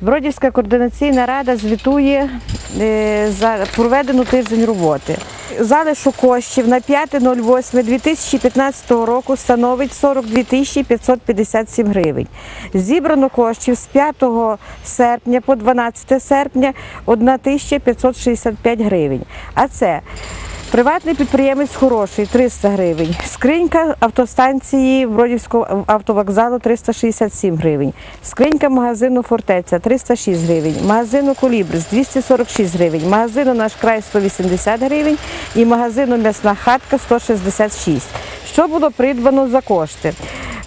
Бродівська координаційна рада звітує е, за проведену тиждень роботи. Залишок коштів на 5.08.2015 року становить 42 тисячі 557 гривень. Зібрано коштів з 5 серпня по 12 серпня 1 тисяча 565 гривень. А це Приватний підприємець хороший 300 гривень. Скринька автостанції Бродівського автовокзалу 367 гривень. Скринька магазину Фортеця 306 гривень. Магазину Колібрис 246 гривень. Магазину Наш край 180 гривень і магазину М'ясна хатка 166. Що було придбано за кошти?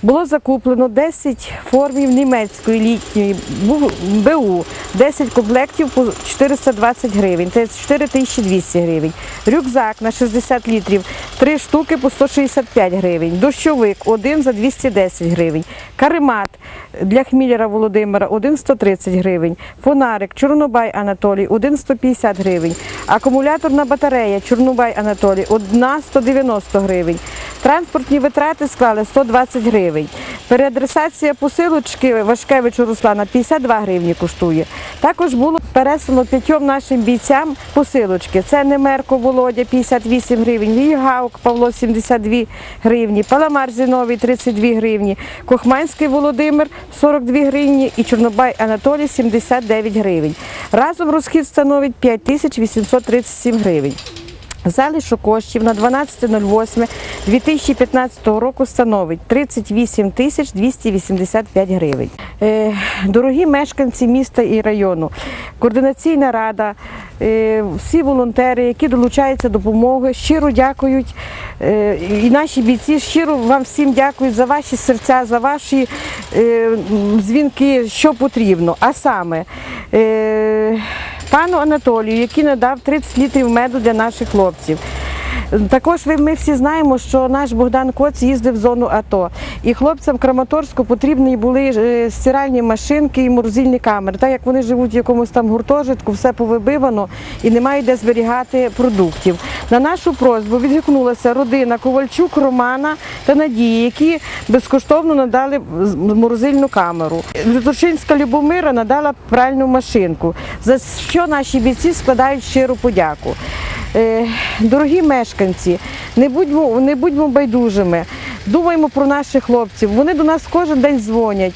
Було закуплено 10 формів німецької літньої бу- БУ, 10 комплектів по 420 гривень, це 4200 гривень. Рюкзак на 60 літрів, 3 штуки по 165 гривень. Дощовик один за 210 гривень. Каремат для Хмілєра Володимира один 130 гривень. Фонарик Чорнобай Анатолій один 150 гривень. Акумуляторна батарея Чорнобай Анатолій одна 190 гривень. Транспортні витрати склали 120 гривень. Переадресація посилочки Вашкевичу Руслана 52 гривні коштує. Також було переслано п'ятьом нашим бійцям посилочки. Це Немерко Володя 58 гривень, Вігаук Павло 72 гривні, Паламар Зіновій 32 гривні, Кохманський Володимир 42 гривні і Чорнобай Анатолій 79 гривень. Разом розхід становить 5837 гривень. Залишок коштів на 12.08.2015 року становить 38 тисяч 285 гривень. Е, Дорогі мешканці міста і району, координаційна рада, е, всі волонтери, які долучаються до допомоги, щиро дякують. Е, І наші бійці щиро вам всім дякують за ваші серця, за ваші дзвінки, що потрібно. А саме пану Анатолію, який надав 30 літрів меду для наших хлопців. Також ми всі знаємо, що наш Богдан Коц їздив в зону АТО, і хлопцям Краматорську потрібні були е, стиральні машинки і морозильні камери. Так як вони живуть в якомусь там гуртожитку, все повибивано і немає де зберігати продуктів. На нашу просьбу відгукнулася родина Ковальчук, Романа та Надії, які безкоштовно надали морозильну камеру. Лютошинська Любомира надала пральну машинку, за що наші бійці складають щиру подяку. Е, Дорогі мешканці, не будьмо, не будьмо байдужими, думаємо про наших хлопців. Вони до нас кожен день дзвонять,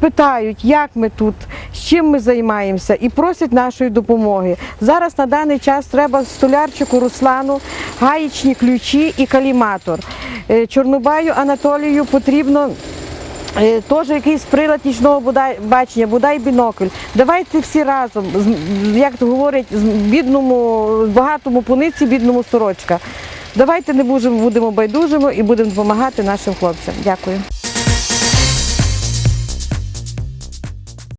питають, як ми тут, з чим ми займаємося, і просять нашої допомоги. Зараз на даний час треба столярчику Руслану, гаєчні ключі і каліматор. Е, Чорнобаю Анатолію потрібно. Е, Теж якийсь прилад нічного бачення, бодай бінокль. Давайте всі разом, як говорять, бідному, багатому пуниці, бідному сорочка. Давайте не будемо байдужими і будемо допомагати нашим хлопцям. Дякую.